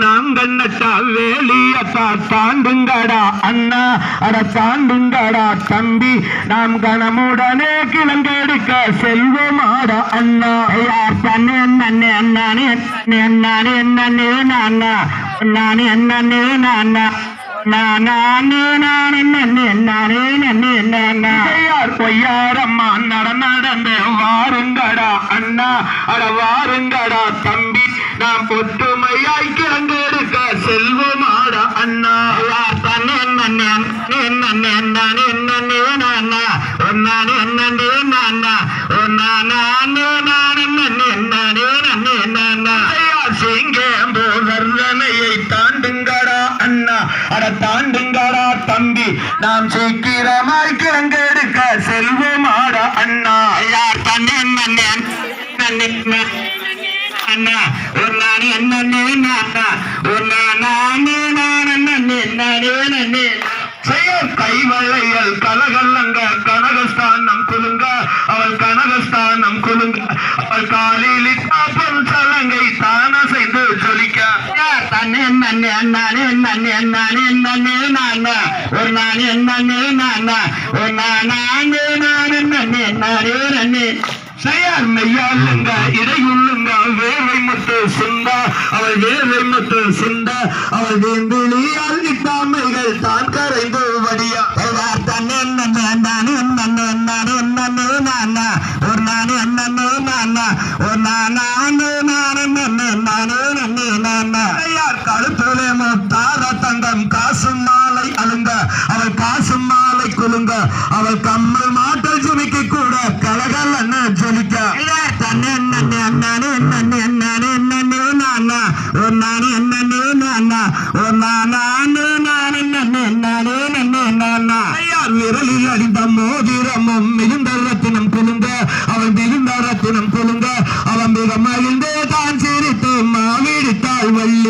நாங்கள் நட்டா வேலியத்தா தாண்டுங்கடா அண்ணா அட தாண்டுங்கடா தம்பி நாம் கணமுடனே கிழங்கெடுக்க செல்வமாடா அண்ணா யார் தண்ணி நன்னே நானே நானே நன்னே நானா நானே நன்னே நானா பொய்யாரம்மா நட நடந்து வாருங்கடா அண்ணா அட வாருங்கடா தம்பி. நாம் ஒற்றுமையாய் கிழங்கெடுக்க செல்வமாடா அண்ணா. தன்னே நன்னே நன்னே நானே நன்னே நானா நானே நன்னே நானா நானே நானே நன்னே நானே நன்னே நானா தாண்டுங்கடா அண்ணா அட தாண்டுங்கடா தம்பி. நாம் சீக்கிரமாய் கிழங்கெடுக்க செல்வமாடா அண்ணா. யார் தண்ணி நன்னே அண்ணா. ஒரு நானே நன்னே நானா ஒரு நானே நானே நன்னே நானே நன்னே செயல் கைவளையல் கலகல்லங்க கனகஸ்தானம் குலுங்க. அவள் கனகஸ்தானம் குலுங்க. தன்னே நன்னே நானே நன்னே நானே நானா. ஒரு நானே நன்னே நானா. ஒரு நானே நானே நன்னே நானே நன்னே செயல் மெய்யாளுங்க இடையுள்ளுங்க வேலை மட்டும் சுண்டா அவள் வேலை மட்டும் சுண்டா அவள் வேம்பிலியால் இட்டாமைகள் தான் கரைந்து வடியா. தன்னே நன்னே நானே நன்னே நானே நன்னே நானா. ஒரு நானே நன்னே நானா. ஒரு நானே கழுத்துல முத்தாத தங்கம் காசு மாலை அழுங்க அவள் காசு மாலை குலுங்க அவள் கம்மல் மாட்டல் ஜுமிக்கு கூட கலகலன்னு ஜொலிக்க தன்னே நன்னே நானே நன்னே நானே நன்னே நானா ஒரு நானே நன்னே நானா ஒரு நானே நானே நன்னே நானே நன்னே நானா விரலில் அடிந்த மோதிரமும் மிகுந்த ரத்தினம் குலுங்க அவன் மிகுந்த ரத்தினம் குலுங்க அவன் மிக மகிழ்ந்தே தான் சிரித்து மாவிடித்தாள் வள்ளி தன்னே நன்னே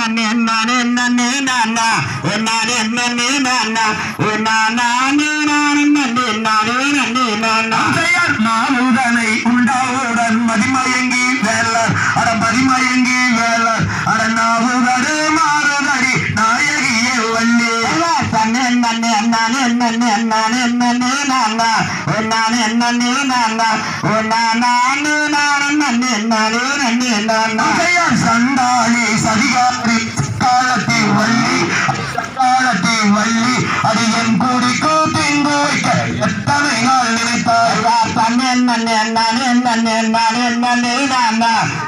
நானே நன்னே நானே நன்னே நானா நானே நன்னே நானா நானே நானே நன்னே நானே நன்னே நானா மாவுதனை உண்டாவுடன் மதிமயங்கி வேலர் அட மதிமயங்கி வேலர் அட நாவுதடு மாறுதடி நாயகியே வள்ளி தன்னே நன்னே நன்னே நன்னே நானா நன்னே நானா நன்னே நானே நன்னே நானா சண்டாளி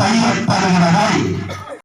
நானே நன்னே நானா ஓ